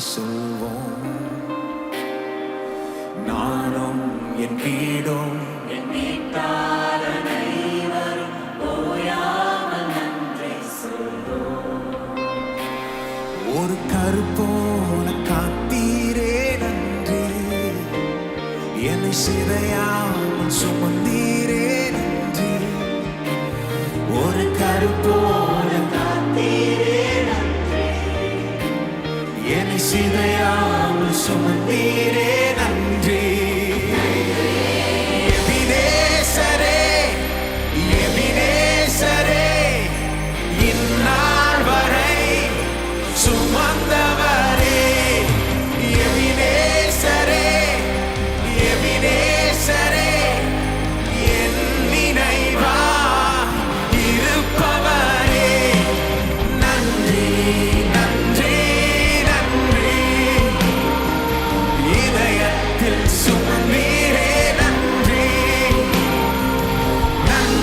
சொல்வோம். நானும் என் வீடும் என் வீட்டாரனை வரும் ஓயாமல் நன்றி சொல்வோம். ஒரு கருப்போல காத்தீரே நன்றி. என்னை சிதையாமல் சுமந்தீரே நன்றி. ஒரு கருப்போ see they are with someone needed.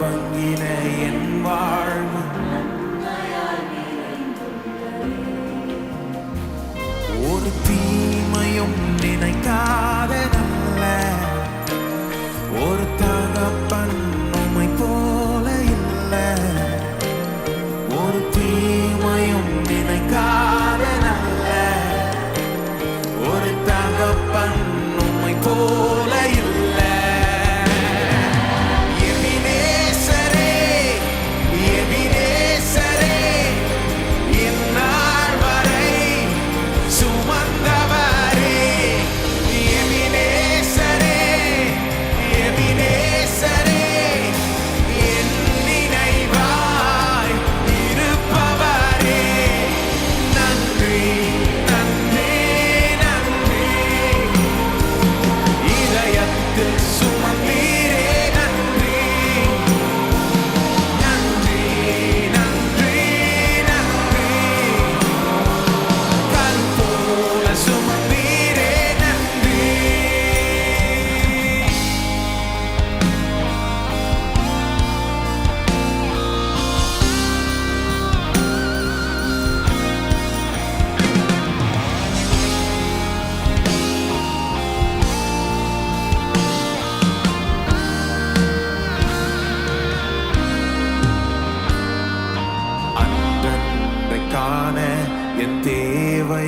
வங்கின என்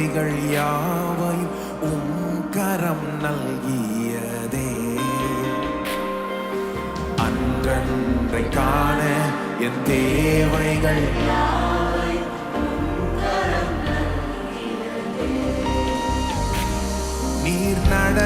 கிருபைகள் யாவையும் உம் கரம் நல்கியதே. அன்றன்றை காண என் தேவைகள் நீர் நட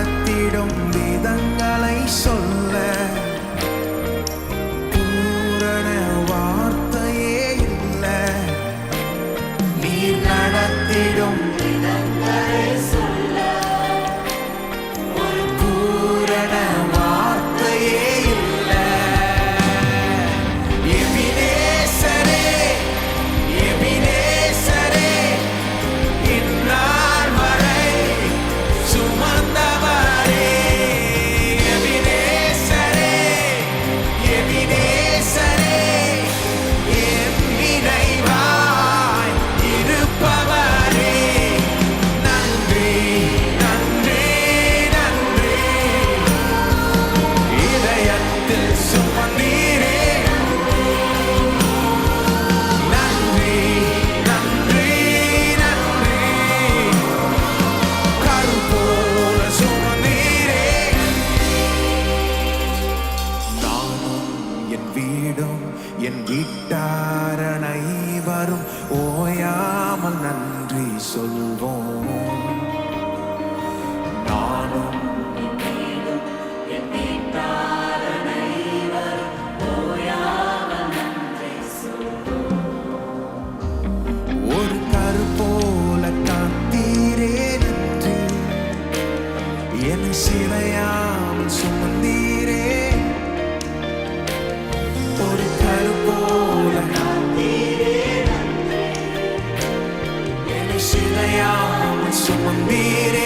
Move on. சுமந்தீரே